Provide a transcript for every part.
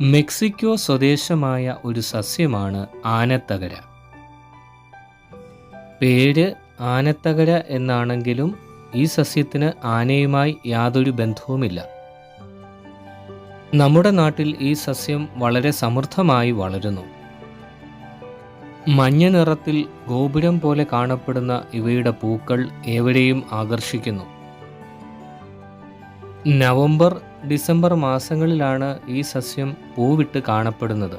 Mexico സ്വദേശമായ ഒരു സസ്യമാണ് ആനത്തകര. പേര് ആനത്തകര എന്നാണെങ്കിലും ഈ സസ്യത്തിന് ആനയുമായി യാതൊരു ബന്ധവുമില്ല. നമ്മുടെ നാട്ടിൽ ഈ സസ്യം വളരെ സമൃദ്ധമായി വളരുന്നു. മഞ്ഞ നിറത്തിൽ ഗോപുരം പോലെ കാണപ്പെടുന്ന ഇവയുടെ പൂക്കൾ ഏവരെയും ആകർഷിക്കുന്നു. നവംബർ ഡിസംബർ മാസങ്ങളിലാണ് ഈ സസ്യം പൂവിട്ട് കാണപ്പെടുന്നത്.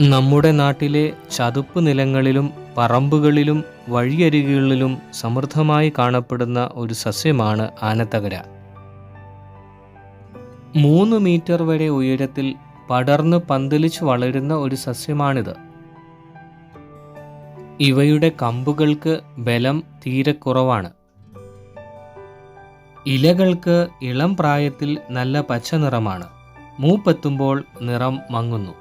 നമ്മുടെ നാട്ടിലെ ചതുപ്പ് നിലങ്ങളിലും പറമ്പുകളിലും വഴിയരികുകളിലും സമൃദ്ധമായി കാണപ്പെടുന്ന ഒരു സസ്യമാണ് ആനത്തകര. മൂന്ന് മീറ്റർ വരെ ഉയരത്തിൽ പടർന്ന് പന്തലിച്ച് വളരുന്ന ഒരു സസ്യമാണിത്. ഇവയുടെ കമ്പുകൾക്ക് ബലം തീരെ കുറവാണ്. ഇലകൾക്ക് ഇളം പ്രായത്തിൽ നല്ല പച്ച നിറമാണ്. മൂപ്പെത്തുമ്പോൾ നിറം മങ്ങുന്നു.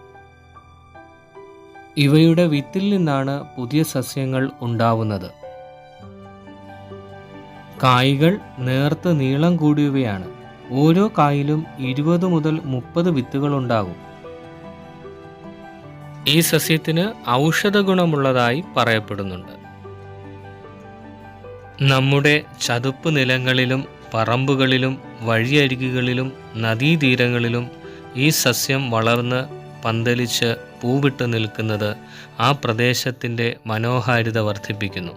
ഇവയുടെ വിത്തിൽ നിന്നാണ് പുതിയ സസ്യങ്ങൾ ഉണ്ടാവുന്നത്. കായ്കൾ നേർത്ത് നീളം കൂടിയവയാണ്. ഓരോ കായിലും ഇരുപത് മുതൽ മുപ്പത് വിത്തുകൾ ഉണ്ടാകും. ഈ സസ്യത്തിന് ഔഷധ ഗുണമുള്ളതായി പറയപ്പെടുന്നുണ്ട്. നമ്മുടെ ചതുപ്പ് നിലങ്ങളിലും പറമ്പുകളിലും വഴിയരികുകളിലും നദീതീരങ്ങളിലും ഈ സസ്യം വളർന്ന് പന്തലിച്ച് പൂവിട്ട് നിൽക്കുന്നത് ആ പ്രദേശത്തിന്റെ മനോഹാരിത വർദ്ധിപ്പിക്കുന്നു.